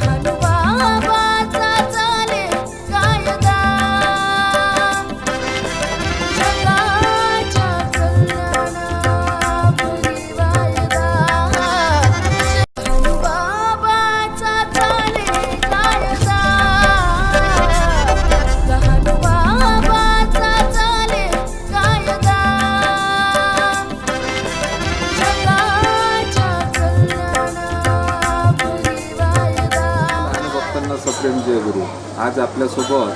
Sahana सप्रेम जय गुरु आज आपल्यासोबत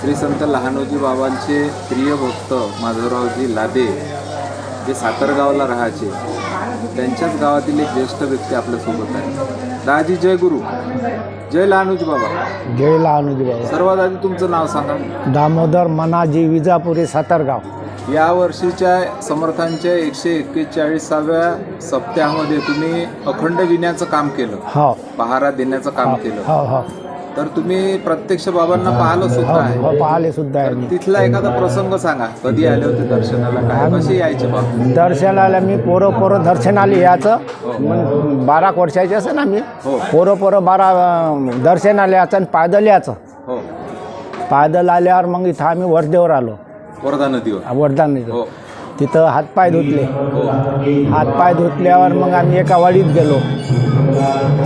श्री संत लहानोजी बाबांचे प्रिय भक्त माधवरावजी लादे जे सातारगावला राहायचे त्यांच्याच गावातील एक ज्येष्ठ व्यक्ती आपल्यासोबत आहे. दाजी जय गुरु जय लहानोजी बाबा. जय लहानुजी बाबा. सर्वात आधी तुमचं नाव सांगा. दामोदर मनाजी विजापुरी सातारगाव. या वर्षीच्या समर्थांच्या एकशे एक्केचाळीसाव्या सप्त्यामध्ये तुम्ही अखंड विण्याचं काम केलं. हो. पहारा देण्याचं काम केलं. हो हो. तर तुम्ही प्रत्यक्ष बाबांना पाहिलं सुद्धा हो आहे. हो पाहिले सुद्धा आहे. मी तिथला एखादा प्रसंग सांगा. कधी आले होते दर्शनाला? काय कसे यायचे बाबा? दर्शनाला मी पोरं पोरं दर्शनाला यायचं मग बारा वर्षाचे असं ना मी. हो. पोरं पोरं बारा अं, दर्शनाला यायचं आणि पायदल यायचं हो. पायदल आल्यावर मग इथं आम्ही वर्धेवर आलो. वर्धा नदीवर. वर्धा हो. तिथं हातपाय धुतले. हो. हातपाय धुतल्यावर मग आम्ही एका वाडीत गेलो.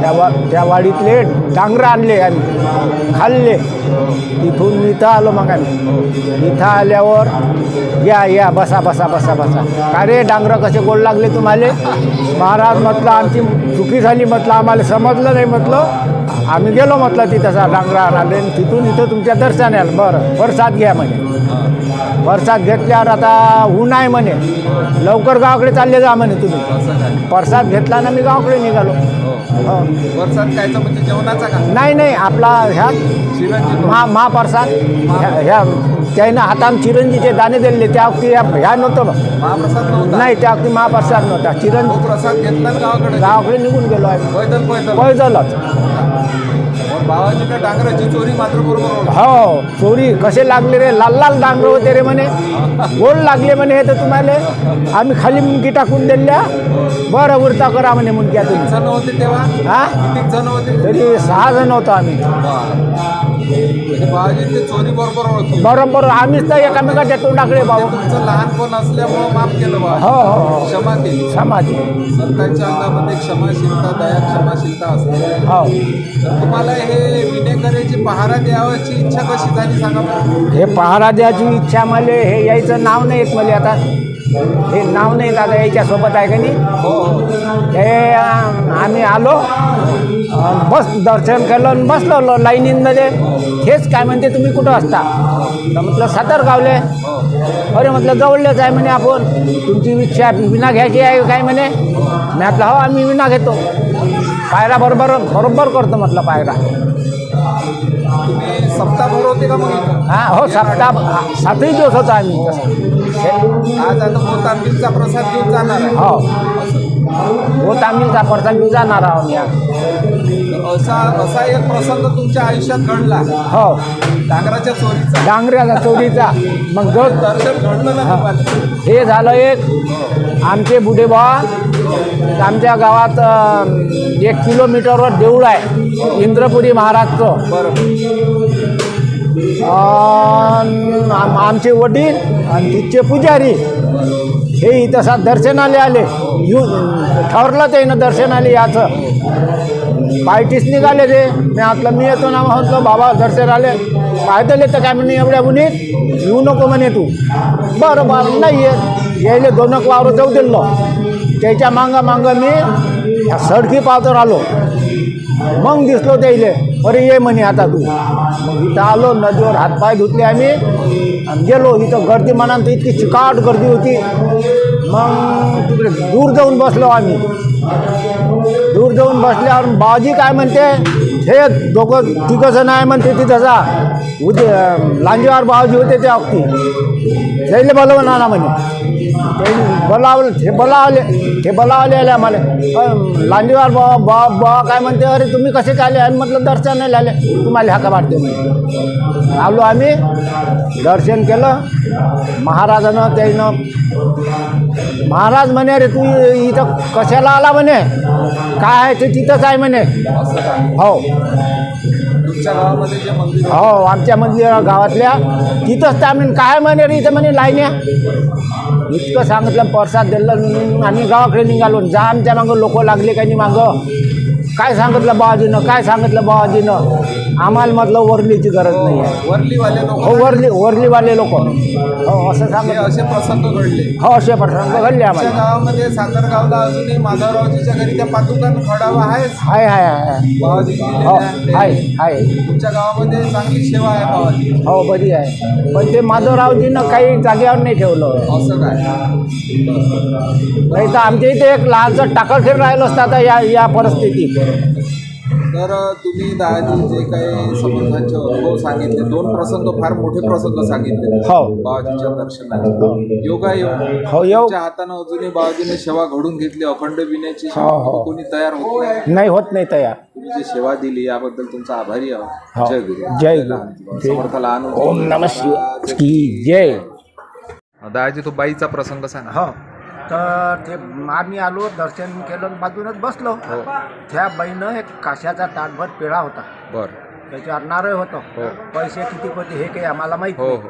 त्या वा त्या वाडीतले डांगरं आणले आम्ही. खाल्ले. तिथून मी इथं आलो मग आम्ही. इथं आल्यावर या या बसा बसा बसा बसा. का रे डांगरं कसे गोड लागले तुम्हाला? महाराज म्हटलं आमची चुकी झाली म्हटलं आम्हाला समजलं नाही म्हटलं. आम्ही गेलो म्हटलं तिथं डांगरा आले आणि तिथून इथं तुमच्या दर्शनाला. बरं परसाद घ्या म्हणे. प्रसाद घेतल्यावर आता ऊन आहे म्हणे. लवकर गावाकडे चालले जा म्हणे तुम्ही. प्रसाद घेतला ना मी गावाकडे निघालो. हो. हो. कायचा म्हणजे जेवणाचा का? नाही नाही आपला ह्या महा महाप्रसाद. ह्या त्यानं हातानं चिरंजीचे दाणे दिले त्या वक्ती ह्या ह्या नव्हतं नाही त्या वक्ती महाप्रसाद नव्हता. चिरंजी प्रसाद घेतला गावाकडे? गावाकडे निघून गेलो आहे पैदल. पैदलच. डांगराची चोरी मात्र बरोबर ओळखली. हो चोरी कसे लागले रे? लाल लाल डांगर होते रे म्हणे. गोड लागले म्हणे हे तर तुम्हाला. आम्ही खाली मुंगी टाकून दिल्या. बरं उरता करा म्हणे मुंग्या तुम्ही. जण होते तेव्हा? हा? किती जण होते? तरी सहा जण होतो आम्ही. चोरी बरोबर ओळखली. बरोबर आम्हीच तर एकामेकाच्या तोंडाकडे भाऊ तुमचं लहानपण असल्यामुळं माफ केलं बा हो हो हो. क्षमा केली. समाधी संतांच्या अंगामध्ये क्षमाशीलता दया क्षमाशीलता असते. हो. तर तुम्हाला हे विनेकऱ्याची पहारा द्यावाची इच्छा कशी झाली सांगा बरं. हे पहारा द्यायची इच्छा मला हे यायचं नाव नाही येत मला आता. हे नाव नाही आता याच्यासोबत आहे का नाही? हो हो. हे आम्ही आलो बस दर्शन केलं आणि बसलो लाईनीमध्ये. हेच काय म्हणते तुम्ही कुठं असता? तर म्हटलं सातारगावले. अरे म्हटलं जवळलेच आहे म्हणे आपण. तुमची इच्छा विना घ्यायची आहे काय म्हणे? मी म्हटलं हो आम्ही विना घेतो. पायरा बरोबर बरोबर करतो म्हटलं पायरा. तुम्ही सप्ताहभर होते का मग इथं? हा हो सप्ताह सातही दिवस होतो आम्ही तसं हे- आज आता मोतांबीलचा प्रसाद घेऊन जाणार आहे. हो. हो तामिलचा प्रसंग घेऊन जाणार आहोत. तर असा असा एक प्रसंग तुमच्या आयुष्यात घडला? हो. डांगराच्या चोरीचा? डांगऱ्याचा चोरीचा. मग जो दर्शन घडलं ना तुम्हाला हे झालं एक. आमचे बुढे बाबा आमच्या गावात अं, एक किलोमीटरवर देऊळ आहे इंद्रपुरी महाराजचं. बरं अन् आम- आमचे वडील आणि तिथचे पुजारी. हे इथं सा दर्शनाला आले. यू ठरलं ते ना दर्शनाले याचं. पायटीस निघाले ते. मी आतलं मी येतो ना. म्हटलं बाबा दर्शन आले पायदल येतं काय म्हणे एवढ्या उन्हीत? येऊ नको म्हणे तू. बरं बरं नाही येत. यायले दोन एक वावर जाऊ दिलो. त्याच्या मागं मागं मी सडकी पावतर आलो. मग दिसलो त्याईले अरे ये म्हणे आता तू. मग इथं आलो नदीवर हातपाय धुतले आम्ही. आणि गेलो इथं गर्दी म्हणाल तर इतकी चिकाट गर्दी होती. मग तिकडे दूर जाऊन बसलो आम्ही. दूर जाऊन बसल्यावर बाजी काय म्हणते हे दोघं तिघं जण आहे म्हणते तिथं जा उद्या लांजेवार बाबाजी होते त्या अगदी त्याला बोलव ना म्हणे. बोलावलं हे बोलावले हे बोलावले आले आम्हाला. लांडीवार बा बा बा काय म्हणते अरे तुम्ही कसे काय आले? आणि म्हटलं दर्शनाला आले. तुम्हाला हाका मारते म्हणे. आलो आम्ही दर्शन केलं. महाराजानं त्यानं महाराज म्हणे अरे तू इथं कशाला आला म्हणे? काय आहे ते तिथंच आहे म्हणे. हो. हो आमच्या मंदिर गावातल्या तिथंच त्या म्हणे काय म्हणे रे इथं म्हणे लाईन्या? इतकं सांगितलं प्रसाद दिलं आम्ही गावाकडे निघालो. जा आमच्या मागं लोक लागले काही मागं? काय सांगितलं बाबाजीनं काय सांगितलं बाबाजीनं आम्हाला म्हटलं वरलीची गरज नाही आहे वरलीवाले लोक हो वरली वरलीवाले लोक. हो. असं हे सांगितलं. असे प्रसंग घडले. हो असे प्रसंग घडले आम्हाला. गावामध्ये सातारगावला अजूनही माधवरावजीच्या घरी त्या पादुकान खडावा आहेच. हाय हाय हाय बाबाजी हो हाय हाय. तुमच्या गावामध्ये चांगली सेवा आहे बाबाजी. हो बरी आहे. पण ते माधवरावजीनं काही जागेवर नाही ठेवलं. असं काय? नाही तर आमच्या इथे एक लहानसं टाकळखेर राहिलं असतं आता या या परिस्थितीत. तर तुम्ही दादाजी जे काही संबंधांचे अनुभव सांगितले दोन प्रसंग फार मोठे प्रसंग सांगितले. हो. बाबाजीच्या दर्शनाचे योगा योग हो तुमच्या हातानं अजूनही बाबाजीने सेवा घडून घेतली अखंड विण्याची हो, हो. कोणी तयार होत नाही. नाही होत नाही तयार. तुम्ही जी सेवा दिली याबद्दल तुमचा आभारी हो. आहोत जय गुरु. जय गुरु. समर्थ लहान ओम नम शिवाय. की जय. दादाजी तो बाईचा प्रसंग सांगा. हो. तर ते आम्ही आलो दर्शन केलं बाजूनच बसलो. हो. त्या बाईनं एक काशाचा ताटभर पेढा होता. बर. त्याच्यावर नारळ होतं. हो. पैसे किती होते हे काही आम्हाला माहीत हो हो.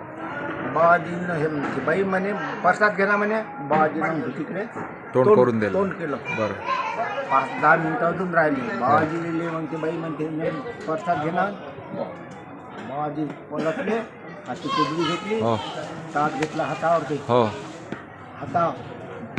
बाबाजीनं हे ती बाई म्हणे प्रसाद घेणार म्हणे. बाबाजीनं तिकडे तोंड करून दिलं. तोंड केलं. बर. पाच दहा मिनिटं अजून राहिली. बाबाजी लिहिले मग ते बाई म्हणते मी प्रसाद घेणार बाबाजी पलटले हाती कुदली घेतली. हो. ताट घेतला हातावरती. हो. हाता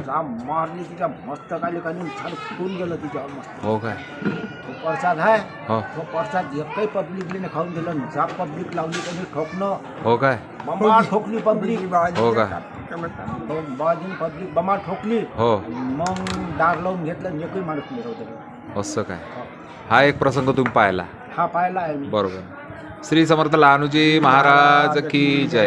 जाम मारली तिच्या मस्तकाली काढून छान फुटून गेलं तिच्यावर मस्त. हो काय? तो प्रसाद आहे हो. तो प्रसाद एकही पब्लिकने खाऊन दिलं जा पब्लिक लावली त्यांनी ठोकणं हो काय? बमा ठोकली पब्लिक हो का बाबाजीने पब्लिक बमा ठोकली. हो. मग दार लावून घेतलं आणि एकही माणूस नाही होतं असं काय? हा एक प्रसंग तुम्ही पाहिला. हा पाहिला आहे मी. बरोबर. श्री समर्थ लहानूजी महाराज की जय.